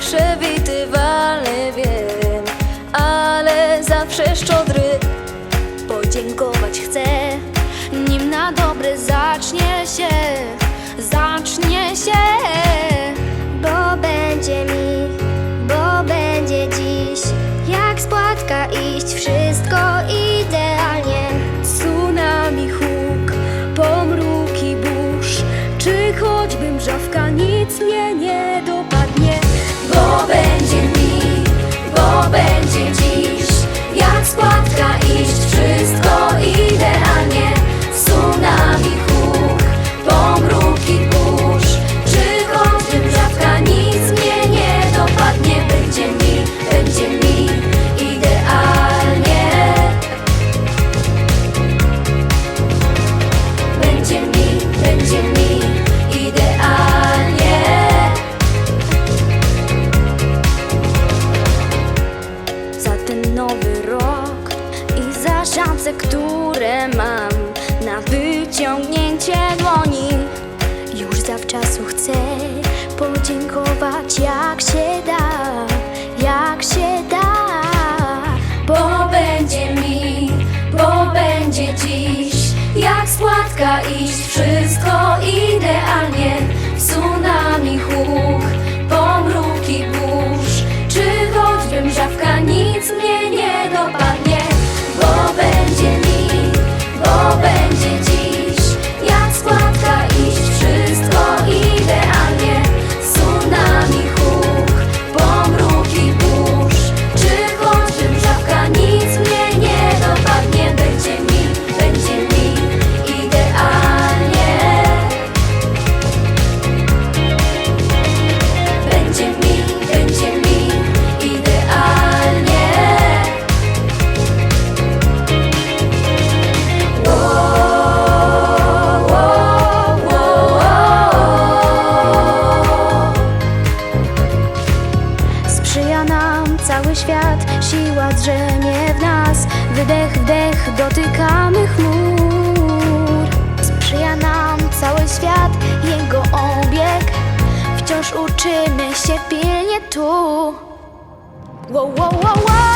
przewidywalny wiem Ale zawsze szczodry. Podziękować chcę Nim na dobre zacznie się, zacznie się. Bo będzie mi, bo będzie dziś Jak z płatka iść wszystko idealnie. Tsunami huk, pomruki burz Czy choćbym brzawka nic mnie nie dopadnie które mam. Na wyciągnięcie dłoni Już zawczasu chcę podziękować jak się da Jak się da. Bo będzie mi, bo będzie dziś Jak z płatka iść, wszystko idealnie. Tsunami huk, pomruki burz Czy choćby mrzawka nic mnie nie drzemie w nas. Wydech, wdech, dotykamy chmur. Sprzyja nam cały świat, jego obieg. Wciąż uczymy się pilnie tu. Wow, wow, wow, wow.